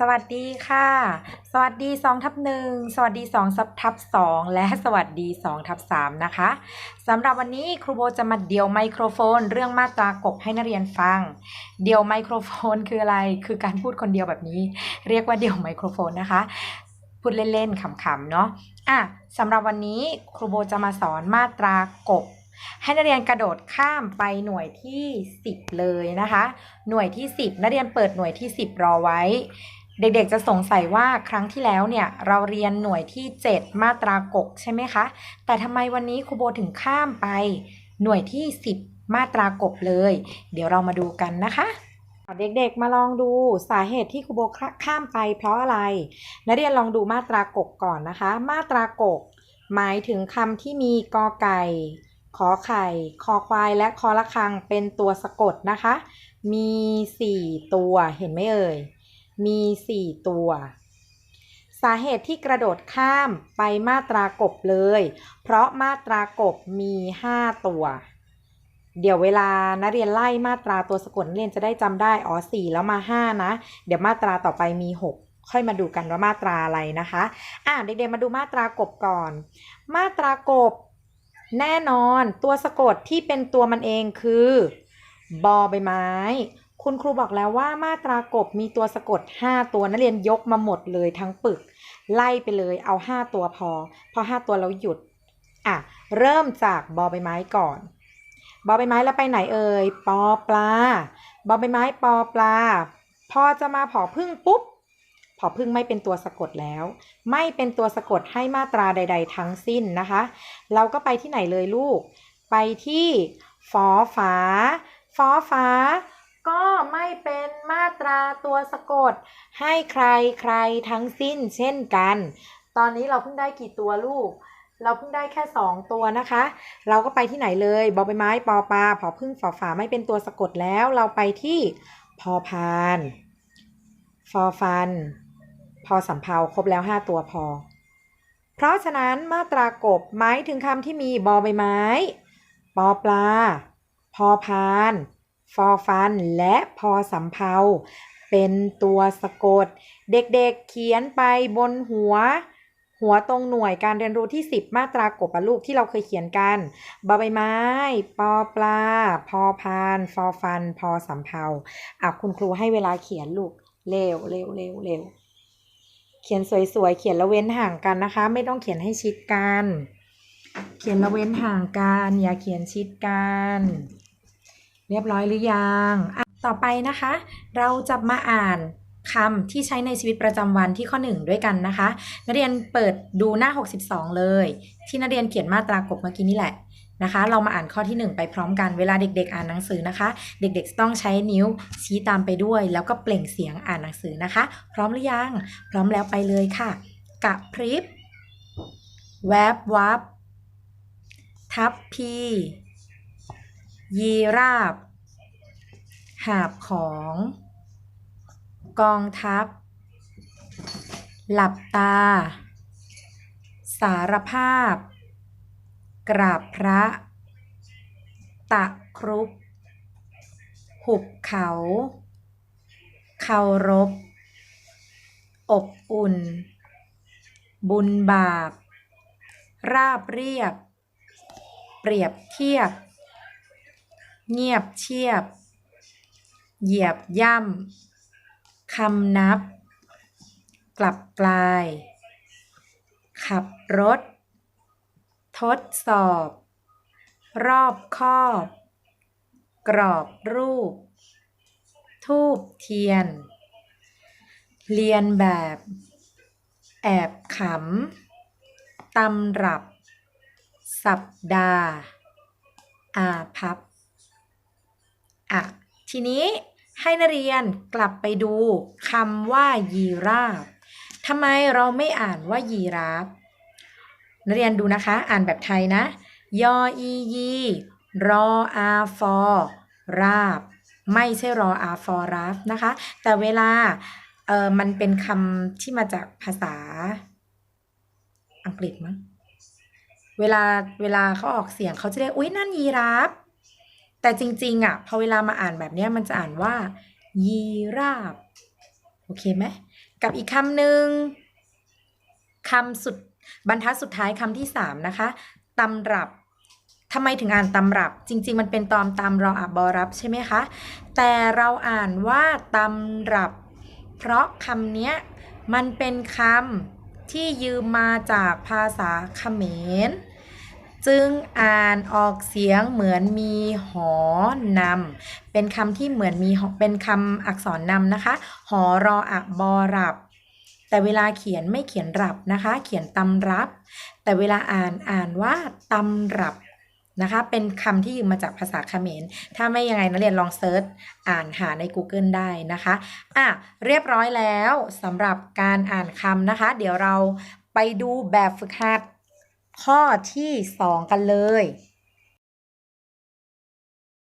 สวัสดีค่ะ สวัสดี2ทับหนึ่งสวัสดี2ทับ2และสวัสดี2ทับ3นะคะสำหรับวันนี้ครูโบจะมาเดี่ยวไมโครโฟน เรื่องมาตรากบให้นักเรียนฟัง เดี่ยวไมโครโฟนคืออะไร คือการพูดคนเดียวแบบนี้ เรียกว่าเดี่ยวไมโครโฟนนะคะ พูดเล่นๆขำๆเนาะอะสำหรับวันนี้ครูโบจะมาสอนมาตรากบให้นักเรียนกระโดดข้ามไปหน่วยที่ 10 เลยนะคะ หน่วยที่ 10 นักเรียนเปิดหน่วยที่ 10 รอไว้ เด็กๆจะสงสัยว่าครั้งที่แล้วเนี่ยเราเรียนหน่วยที่ 7 มาตรากกใช่ไหมคะ แต่ทำไมวันนี้ครูโบถึงข้ามไปหน่วยที่ 10 มาตรากบเลย เดี๋ยวเรามาดูกันนะคะเด็กๆมาลองดูสาเหตุที่ครูโบข้ามไปเพราะอะไร นักเรียนลองดูมาตรากกก่อนนะคะ มาตรากก หมายถึงคำที่มีกอไก่ ขอไข่ คอควายและคอละคังเป็นตัวสะกดนะคะ มี 4 ตัวเห็นไหมเอ่ย มี 4 ตัว สาเหตุที่กระโดดข้ามไปมาตรากบเลย เพราะมาตรากบมี 5 ตัว เดี๋ยวเวลานักเรียนไล่มาตราตัวสะกดนักเรียนจะได้จำได้อ๋อ4แล้วมา 5 นะ เดี๋ยวมาตราต่อไปมี 6ค่อยมาดูกันว่ามาตราอะไรนะคะ อะเด็กๆมาดูมาตรากบก่อน มาตรากบ แน่นอนตัวสะกดที่เป็นตัวมันเองคือบอใบไม้ คุณครูบอกแล้วว่ามาตรากบมีตัวสะกด 5 ตัวนักเรียนยกมาหมดเลยทั้งปึก ไล่ไปเลยเอา 5 ตัวพอ พอ 5 ตัวแล้วหยุด อะ เริ่มจากบอใบไม้ก่อน บอใบไม้แล้วไปไหนเอ่ยปอปลา บอใบไม้ปอปลา พอจะมาผอพึ่งปุ๊บผอพึ่งไม่เป็นตัวสะกดแล้ว ไม่เป็นตัวสะกดให้มาตราใด ๆ ทั้งสิ้นนะคะ เราก็ไปที่ไหนเลยลูก ไปที่ฟอฝาฟอฝา ก็ไม่เป็นมาตราตัวสะกด ให้ใครใครทั้งสิ้นเช่นกัน ตอนนี้เราเพิ่งได้กี่ตัวลูก เราเพิ่งได้แค่ 2 ตัวนะคะ เราก็ไปที่ไหนเลยบอใบไม้ปอปลาผอพึ่งฝอฝาไม่เป็นตัวสะกดแล้ว เราไปที่พอพานฟอฟัน พอสำเภาครบแล้ว 5 ตัวพอ เพราะฉะนั้นมาตรากบหมายถึงคำที่มีบอใบไม้ ปอปลา พอพาน ฟอฟัน และพอสำเภาเป็นตัวสะกด เด็กๆเขียนไปบนหัว หัวตรงหน่วยการเรียนรู้ที่ 10 มาตรากบลูกที่เราเคยเขียนกันบใบไม้ ปอปลา พอพาน ฟอฟัน พอสำเภาอะคุณครูให้เวลาเขียนลูกเร็วเร็วเร็วเร็วเขียนสวยๆ เขียนละเว้นห่างกันนะคะ ไม่ต้องเขียนให้ชิดกัน เขียนละเว้นห่างกัน อย่าเขียนชิดกัน เรียบร้อยหรือยัง ต่อไปนะคะ เราจะมาอ่านคำที่ใช้ในชีวิตประจำวันที่ข้อ 1 ด้วยกันนะคะ นักเรียนเปิดดูหน้า 62 เลย ที่นักเรียนเขียนมาตรากบเมื่อกี้นี่แหละนะคะ เรามาอ่านข้อที่ 1 ไปพร้อมกันเวลาเด็ก ๆ อ่านหนังสือนะคะ เด็กๆต้องใช้นิ้วชี้ตามไปด้วย แล้วก็เปล่งเสียงอ่านหนังสือนะคะ พร้อมหรือยัง พร้อมแล้วไปเลยค่ะกะพริบแวบวับ ทับพี ยีราบ หาบของ กองทัพ หลับตา สารภาพ กราบพระ ตะครุบหุบเขาเคารพ อบอุ่น บุญบาป ราบเรียบ เปรียบเทียบ เงียบเชียบ เหยียบย่ำคำนับ กลับกลาย ขับรถ ทดสอบ รอบคอบ กรอบรูป ทูบเทียน เรียนแบบ แอบขำตำรับ สัปดาห์ อาพับ อะทีนี้ให้นักเรียนกลับไปดูคำว่ายีราฟทำไมเราไม่อ่านว่ายีราฟนักเรียนดูนะคะ อ่านแบบไทยนะ ยออียีรออาฟอราบ ไม่ใช่รออาฟอราฟนะคะ แต่เวลาเออมันเป็นคำที่มาจากภาษาอังกฤษมั้งเวลาเวลาเขาออกเสียงเขาจะเรียกอุ้ยนั่นยีราฟ แต่จริงๆอะพอเวลามาอ่านแบบนี้มันจะอ่านว่า ยีราฟโอเคไหมกับอีกคำหนึ่งคำสุดบรรทัดสุดท้ายคำที่สามนะคะตำรับทำไมถึงอ่านตำรับ จริง ๆ มันเป็นตอมตามรออับบอรับใช่ไหมคะ แต่เราอ่านว่าตำรับ เพราะคำเนี้ยมันเป็นคำที่ยืมมาจากภาษาเขมร จึงอ่านออกเสียงเหมือนมีหอนำเป็นคำที่เหมือนมีเป็นคำอักษรนำนะคะ หอรออะบอรับ แต่เวลาเขียนไม่เขียนรับนะคะ เขียนตำรับ แต่เวลาอ่านอ่านว่าตำรับนะคะ เป็นคำที่ยืมมาจากภาษาเขมร ถ้าไม่ยังไงนักเรียนลองเซิร์ชอ่านหาใน Google ได้นะคะ อะ เรียบร้อยแล้วสำหรับการอ่านคำนะคะ เดี๋ยวเราไปดูแบบฝึกหัด ข้อที่ 2 กันเลย